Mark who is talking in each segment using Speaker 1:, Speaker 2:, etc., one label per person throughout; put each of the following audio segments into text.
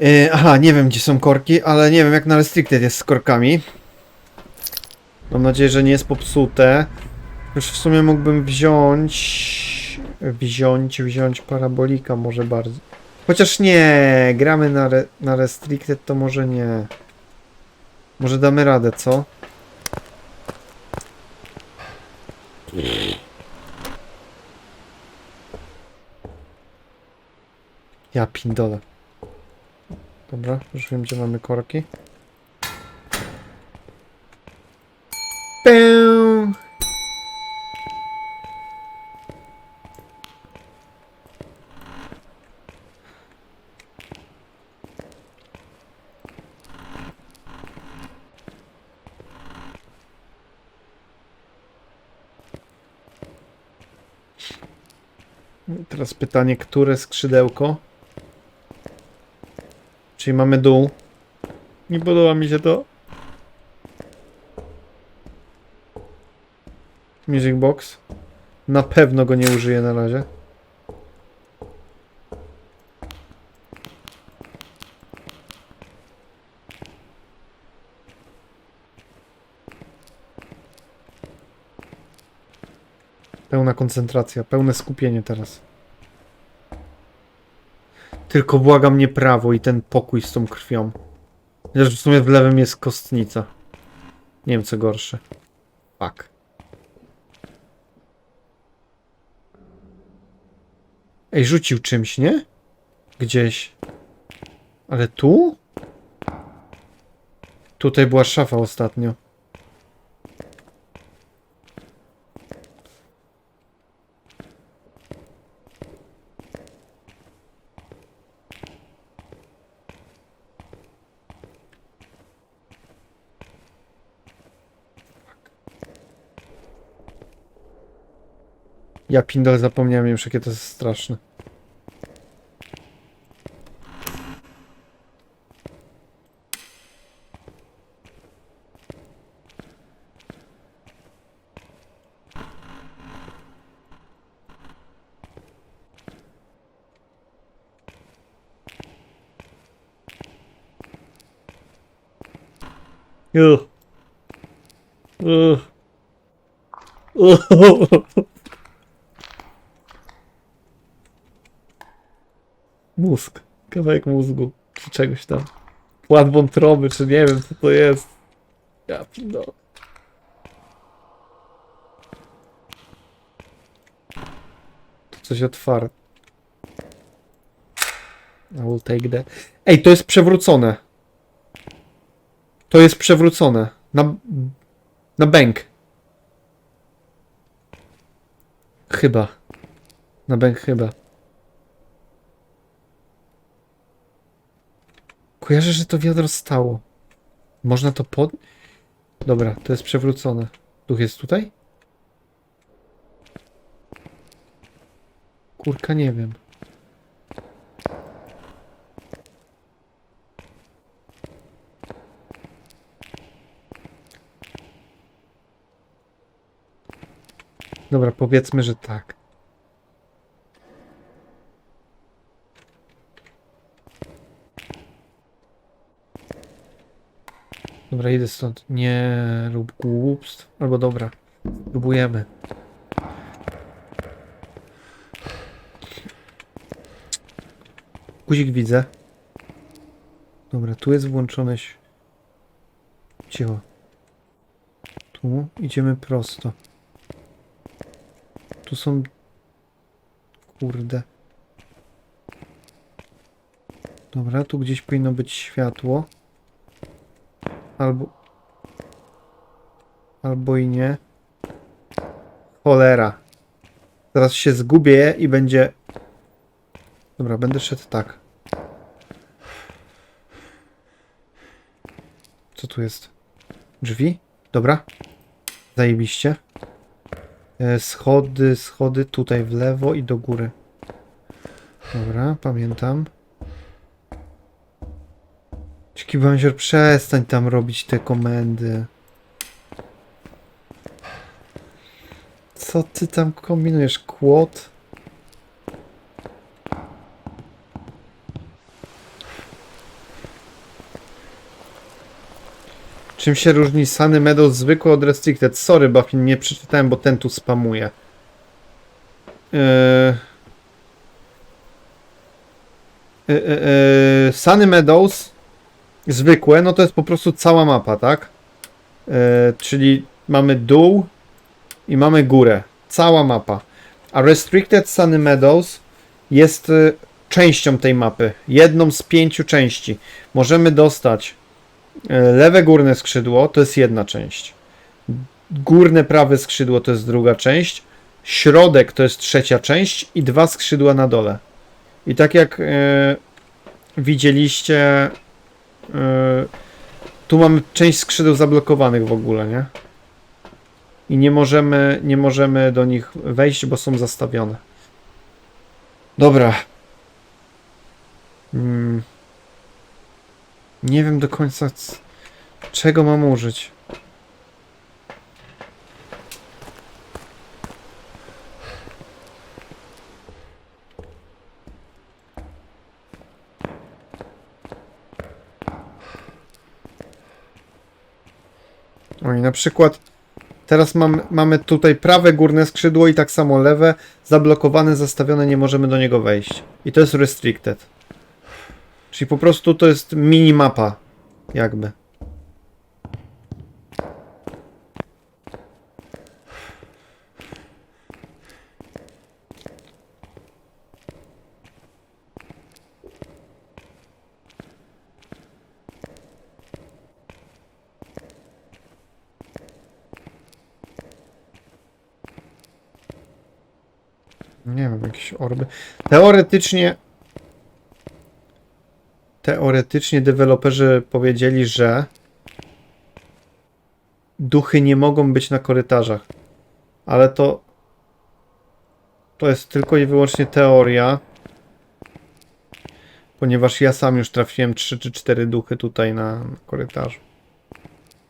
Speaker 1: Yy, aha, nie wiem gdzie są korki, ale nie wiem jak na Restricted jest z korkami. Mam nadzieję, że nie jest popsute. Już w sumie mógłbym wziąć... Wziąć, wziąć parabolika może bardziej. Chociaż nie, gramy na, re, na Restricted, to może nie. Może damy radę, co? Ja pindole. Dobra, już wiem gdzie mamy korki. Teraz pytanie, które skrzydełko? Czyli mamy dół. Nie podoba mi się to. Music box. Na pewno go nie użyję na razie. Pełna koncentracja, pełne skupienie teraz. Tylko błagam nie prawo i ten pokój z tą krwią. Chociaż w sumie w lewym jest kostnica. Nie wiem co gorsze. Fuck. Ej, rzucił czymś, nie? Gdzieś. Ale tu? Tutaj była szafa ostatnio. Ja pindol zapomniałem już jakie to jest straszne. Ugh. Ugh. Ugh. Mózg. Kawałek mózgu. Czy czegoś tam. Płat wątroby, czy nie wiem co to jest. Ja no. Coś otwarte. I will take that. Ej, to jest przewrócone. To jest przewrócone. Na... Na bęk. Chyba. Na bęk chyba. Kojarzę, że to wiadro stało. Można to pod... Dobra, to jest przewrócone. Duch jest tutaj? Kurka, nie wiem. Dobra, powiedzmy, że tak. Dobra, idę stąd. Nie rób głupstw. Albo dobra, próbujemy. Guzik widzę. Dobra, tu jest włączone. Cicho. Tu idziemy prosto. Tu są. Kurde. Dobra, tu gdzieś powinno być światło. Albo. Albo i nie. Cholera. Teraz się zgubię i będzie. Dobra, będę szedł tak. Co tu jest? Drzwi? Dobra. Zajebiście. E, Schody, schody tutaj w lewo i do góry. Dobra, pamiętam. Szybki banzior, przestań tam robić te komendy. Co ty tam kombinujesz, kłod? Czym się różni Sunny Meadow zwykły od Restricted? Sorry, Buffin, nie przeczytałem, bo ten tu spamuje. Yy... Yy, yy, Sunny Meadows zwykłe, no to jest po prostu cała mapa, tak? Yy, czyli mamy dół i mamy górę. Cała mapa. A Restricted Sunny Meadows jest y, częścią tej mapy. Jedną z pięciu części. Możemy dostać y, lewe górne skrzydło, to jest jedna część. Górne prawe skrzydło to jest druga część. Środek to jest trzecia część i dwa skrzydła na dole. I tak jak widzieliście, tu mamy część skrzydeł zablokowanych w ogóle, nie? I nie możemy, nie możemy do nich wejść, bo są zastawione. Dobra. Mm. Nie wiem do końca czego mam użyć. Na przykład teraz mam, mamy tutaj prawe górne skrzydło i tak samo lewe, zablokowane, zastawione, nie możemy do niego wejść. I to jest restricted. Czyli po prostu to jest minimapa, jakby. Nie wiem, jakieś orby. Teoretycznie. Teoretycznie deweloperzy powiedzieli, że duchy nie mogą być na korytarzach. Ale to. To jest tylko i wyłącznie teoria. Ponieważ ja sam już trafiłem 3 czy 4 duchy tutaj na, na korytarzu.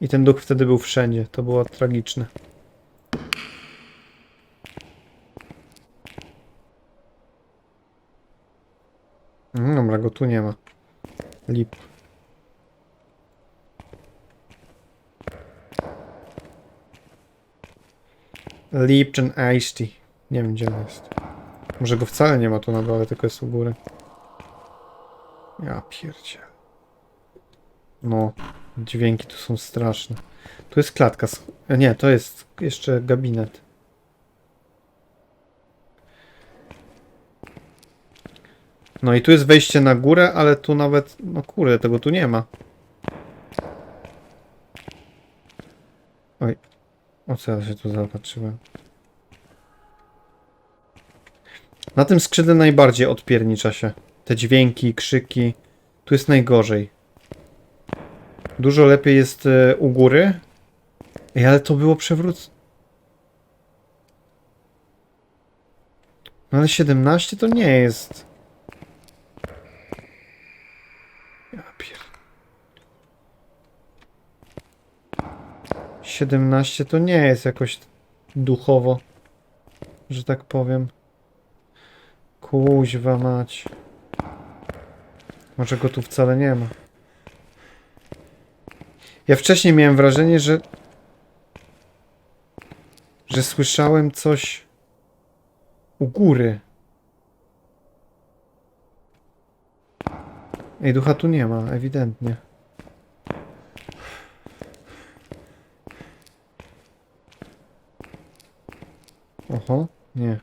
Speaker 1: I ten duch wtedy był wszędzie. To było tragiczne. Mm, Dobra, go tu nie ma. Lip. Lipton Tea. Nie wiem gdzie on jest. Może go wcale nie ma tu na dole, tylko jest u góry. Ja pierdzie. No, dźwięki tu są straszne. Tu jest klatka. e, Nie, to jest jeszcze gabinet. No i tu jest wejście na górę, ale tu nawet, no kurde, tego tu nie ma. Oj, o co ja się tu zapatrzyłem? Na tym skrzydle najbardziej odpiernicza się. Te dźwięki, krzyki. Tu jest najgorzej. Dużo lepiej jest e, u góry. Ej, ale to było przewrót. No ale 17 to nie jest. 17 to nie jest jakoś duchowo, że tak powiem. Kuźwa mać. Może go tu wcale nie ma. Ja wcześniej miałem wrażenie, że że słyszałem coś u góry. Ej, ducha tu nie ma, ewidentnie. Oho, nie.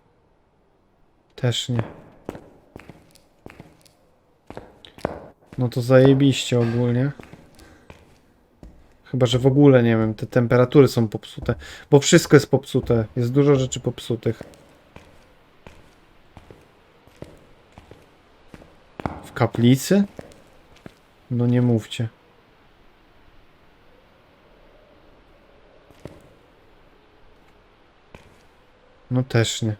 Speaker 1: Też nie. No to zajebiście ogólnie. Chyba, że w ogóle nie wiem, te temperatury są popsute. Bo wszystko jest popsute. Jest dużo rzeczy popsutych. W kaplicy? No nie mówcie. No też nie.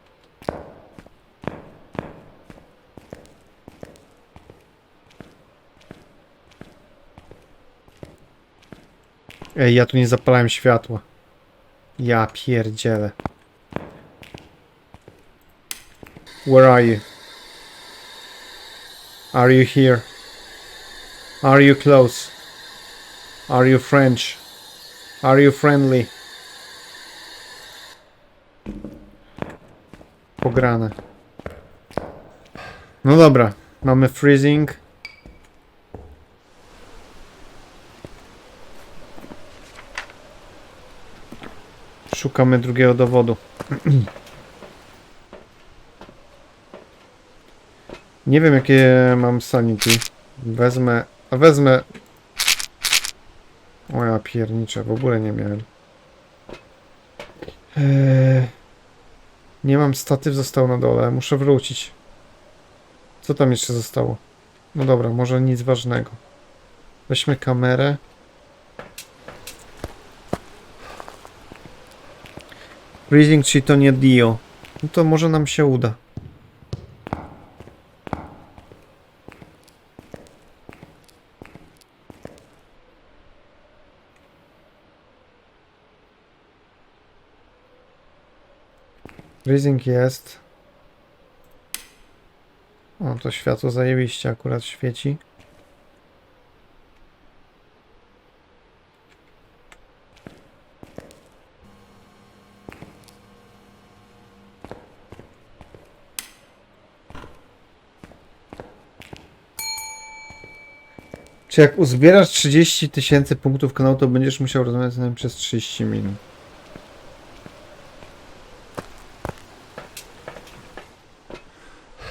Speaker 1: Ej, ja tu nie zapalałem światła. Ja pierdzielę. Where are you? Are you here? Are you close? Are you French? Are you friendly? No dobra, mamy freezing. Szukamy drugiego dowodu. Nie wiem jakie mam sanity. Wezmę. A wezmę. O ja pierniczę, w ogóle nie miałem. Eee, nie mam statyw, został na dole. Muszę wrócić. Co tam jeszcze zostało? No dobra, może nic ważnego. Weźmy kamerę. Freezing, czyli to nie Dio. No to może nam się uda. Freezing jest. O, to światło zajebiście akurat świeci. Czy jak uzbierasz 30 tysięcy punktów kanału, to będziesz musiał rozmawiać z nami przez 30 minut.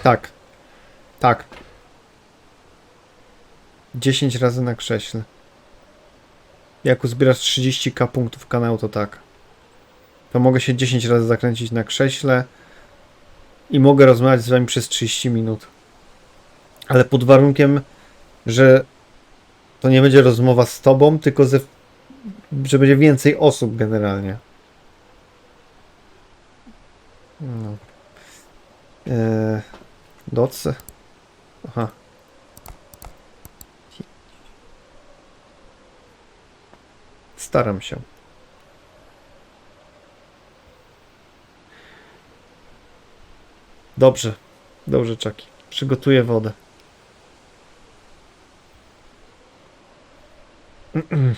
Speaker 1: Tak. Tak. 10 razy na krześle. Jak uzbierasz 30k punktów kanału, to tak. To mogę się 10 razy zakręcić na krześle i mogę rozmawiać z wami przez 30 minut. Ale pod warunkiem, że to nie będzie rozmowa z tobą, tylko ze, że będzie więcej osób generalnie. No. Eee, docy. Aha. Staram się. Dobrze. Dobrze, Czaki. Przygotuję wodę.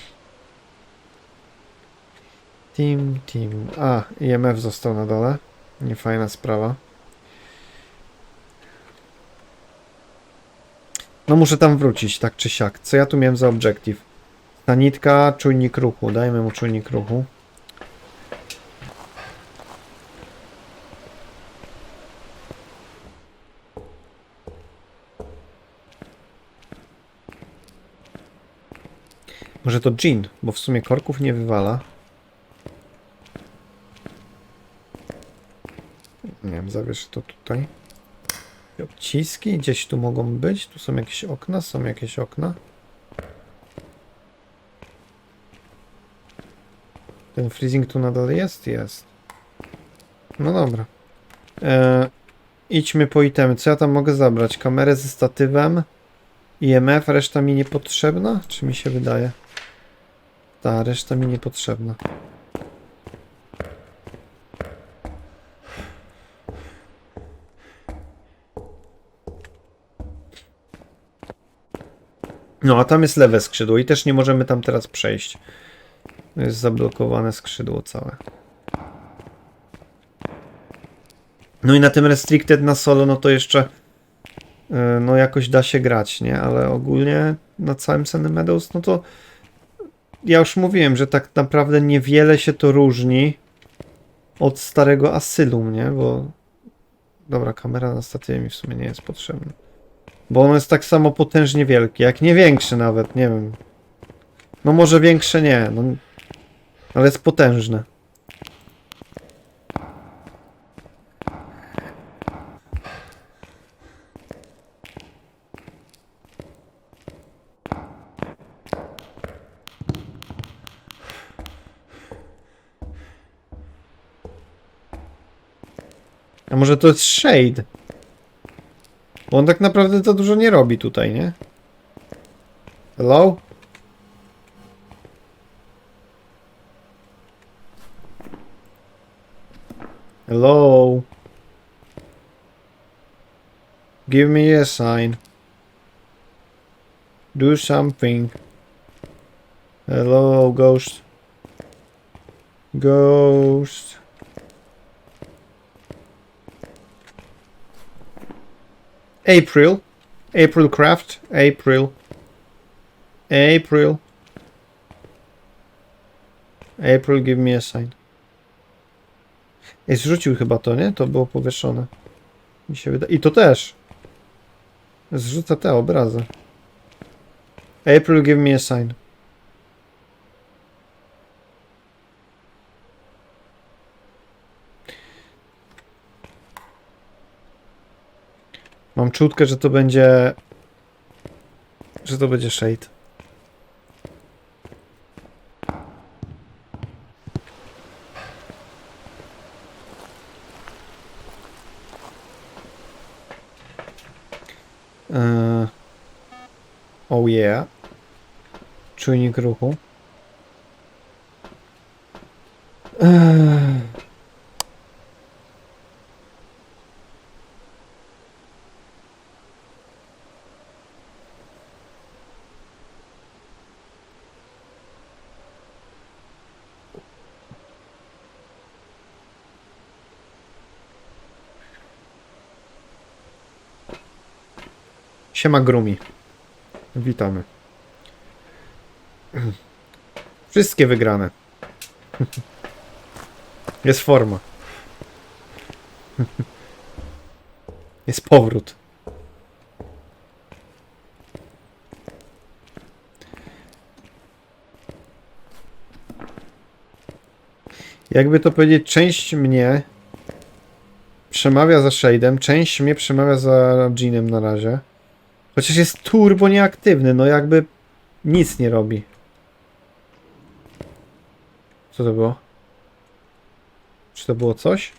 Speaker 1: Team, team. A, IMF został na dole. Niefajna sprawa. No muszę tam wrócić, tak czy siak. Co ja tu miałem za objective? Ta nitka, czujnik ruchu. Dajmy mu czujnik ruchu. Może to gin, bo w sumie korków nie wywala. Nie wiem, zawiesz to tutaj. I Odciski gdzieś tu mogą być. Tu są jakieś okna, są jakieś okna. Ten freezing tu nadal jest? Jest. No dobra. E, idźmy po itemy. Co ja tam mogę zabrać? Kamerę ze statywem. IMF, reszta mi niepotrzebna? Czy mi się wydaje? Ta, reszta mi niepotrzebna. No, a tam jest lewe skrzydło i też nie możemy tam teraz przejść. Jest zablokowane skrzydło całe. No i na tym Restricted na solo, no to jeszcze yy, no jakoś da się grać, nie? Ale ogólnie na całym Sunny Meadows, no to ja już mówiłem, że tak naprawdę niewiele się to różni od starego Asylum, nie? Bo dobra, kamera na statywie mi w sumie nie jest potrzebna. Bo ono jest tak samo potężnie wielkie, jak nie większe nawet, nie wiem. No może większe nie, no, ale jest potężne. A może to jest Shade? Bo on tak naprawdę za dużo nie robi tutaj, nie? Hello? Hello? Give me a sign. Do something. Hello, ghost. Ghost. April. April Craft. April. April. April, give me a sign. Ej, zrzucił chyba to, nie? To było powieszone. Mi się wydaje. I to też. Zrzuca te obrazy. April, give me a sign. Mam czutkę, że to będzie... Że to będzie shade. Eee, oh yeah. Czujnik ruchu. Siema Grumi. Witamy. Wszystkie wygrane. Jest forma. Jest powrót. Jakby to powiedzieć, część mnie przemawia za Shade'em, część mnie przemawia za Jeanem na razie. Chociaż jest turbo nieaktywny, no jakby nic nie robi. Co to było? Czy to było coś?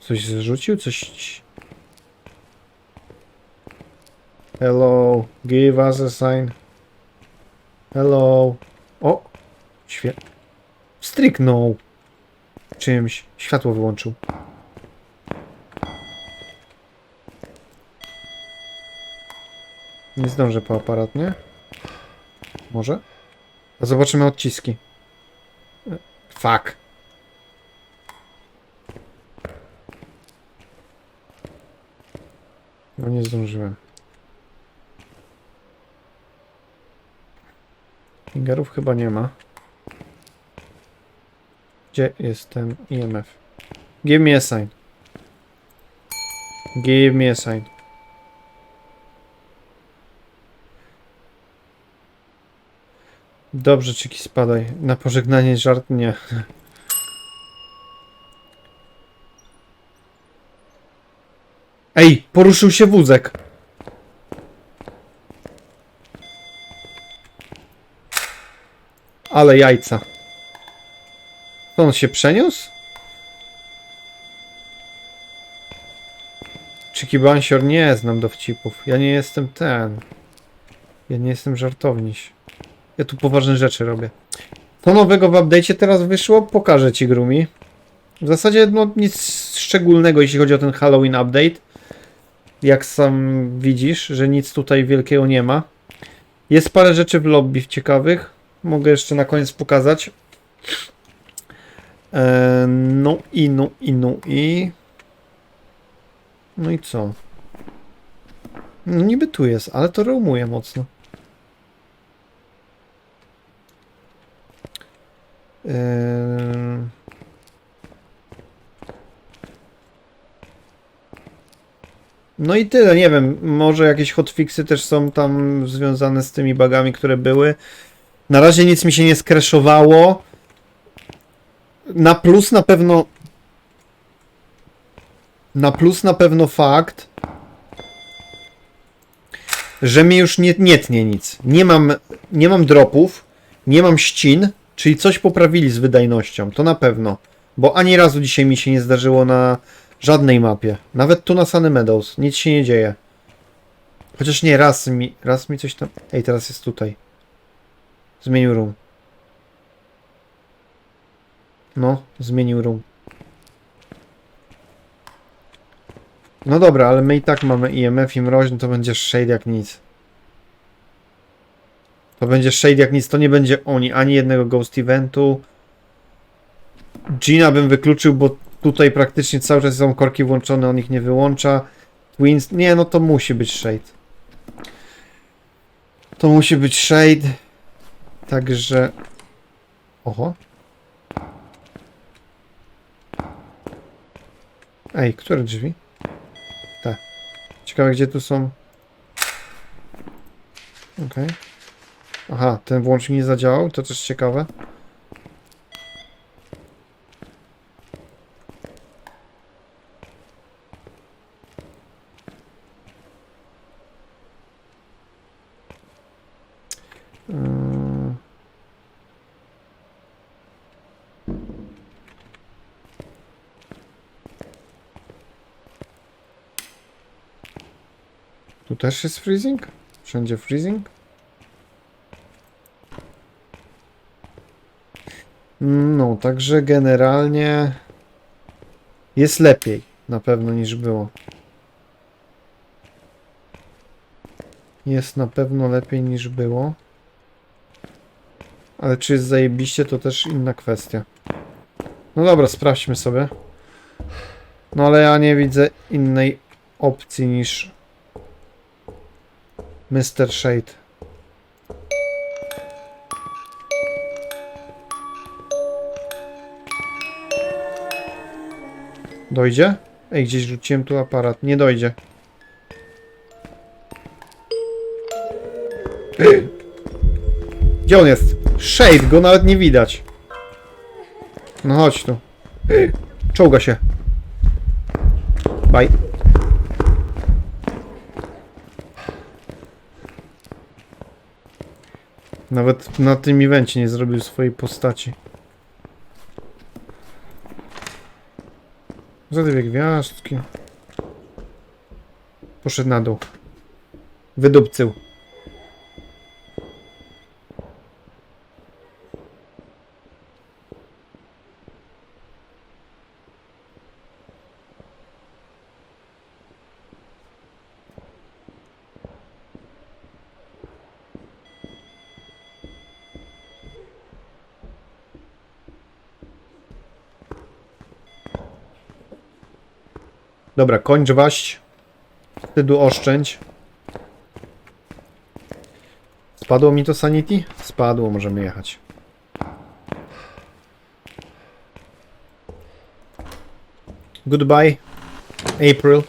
Speaker 1: Coś zrzucił? Coś... Hello, give us a sign. Hello. O! Świe... Stryknął. Czymś. Światło wyłączył. Nie zdążę po aparat, nie? Może? A zobaczymy odciski. Fuck. No nie zdążyłem. Fingerów chyba nie ma. Gdzie jest ten IMF? Give me a sign. Give me a sign. Dobrze, Czyki, spadaj. Na pożegnanie żart nie. Ej, poruszył się wózek. Ale jajca. To on się przeniósł? Czyki Bansior nie znam dowcipów. Ja nie jestem ten. Ja nie jestem żartowniś. Ja tu poważne rzeczy robię. Co nowego w update'cie teraz wyszło? Pokażę ci, Grumi. W zasadzie no nic szczególnego, jeśli chodzi o ten Halloween update. Jak sam widzisz, że nic tutaj wielkiego nie ma. Jest parę rzeczy w lobby ciekawych. Mogę jeszcze na koniec pokazać. Eee, no i no i no i... No i co? No niby tu jest, ale to roamuje mocno. Eee... No i tyle, nie wiem, może jakieś hotfixy też są tam związane z tymi bugami, które były. Na razie nic mi się nie skraszowało. Na plus na pewno... Na plus na pewno fakt, że mi już nie, nie tnie nic. Nie mam, nie mam dropów, nie mam ścin, czyli coś poprawili z wydajnością, to na pewno. Bo ani razu dzisiaj mi się nie zdarzyło na żadnej mapie. Nawet tu na Sunny Meadows. Nic się nie dzieje. Chociaż nie, raz mi, raz mi coś tam... Ej, teraz jest tutaj. Zmienił room. No, zmienił room. No dobra, ale my i tak mamy IMF i mroźny, to będzie shade jak nic. To będzie Shade jak nic, to nie będzie oni, ani jednego Ghost Eventu. Gina bym wykluczył, bo tutaj praktycznie cały czas są korki włączone, on ich nie wyłącza. Twins, nie no to musi być Shade. To musi być Shade. Także... Oho. Ej, które drzwi? Te. Ciekawe gdzie tu są... Okej. Aha, ten włącznik nie zadziałał, to też ciekawe. Tu też jest freezing? Wszędzie freezing? No, także generalnie jest lepiej na pewno niż było. Jest na pewno lepiej niż było. Ale czy jest zajebiście, to też inna kwestia. No dobra, sprawdźmy sobie. No ale ja nie widzę innej opcji niż Mr. Shade. Dojdzie? Ej, gdzieś rzuciłem tu aparat. Nie dojdzie. Gdzie on jest? Shade, go nawet nie widać. No chodź tu. Czołga się. Bye. Nawet na tym evencie nie zrobił swojej postaci. Za dwie gwiazdki. Poszedł na dół. Wydupcył. Dobra, kończ waść. Wstydu oszczędź. Spadło mi to sanity? Spadło, możemy jechać. Goodbye, April.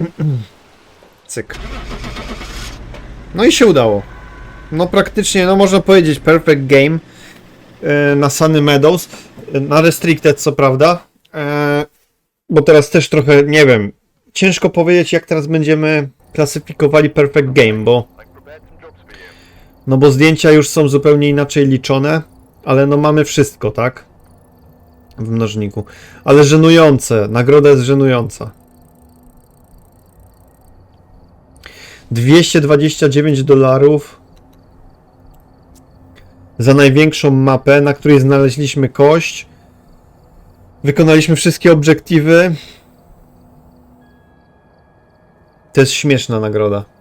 Speaker 1: Cyk. No i się udało. No praktycznie, no można powiedzieć perfect game e, na Sunny Meadows. Na Restricted co prawda. E, Bo teraz też trochę, nie wiem, ciężko powiedzieć jak teraz będziemy klasyfikowali perfect game, bo no bo zdjęcia już są zupełnie inaczej liczone, ale no mamy wszystko, tak? W mnożniku. Ale żenujące, nagroda jest żenująca. 229 dolarów za największą mapę, na której znaleźliśmy kość. Wykonaliśmy wszystkie obiektywy. To jest śmieszna nagroda.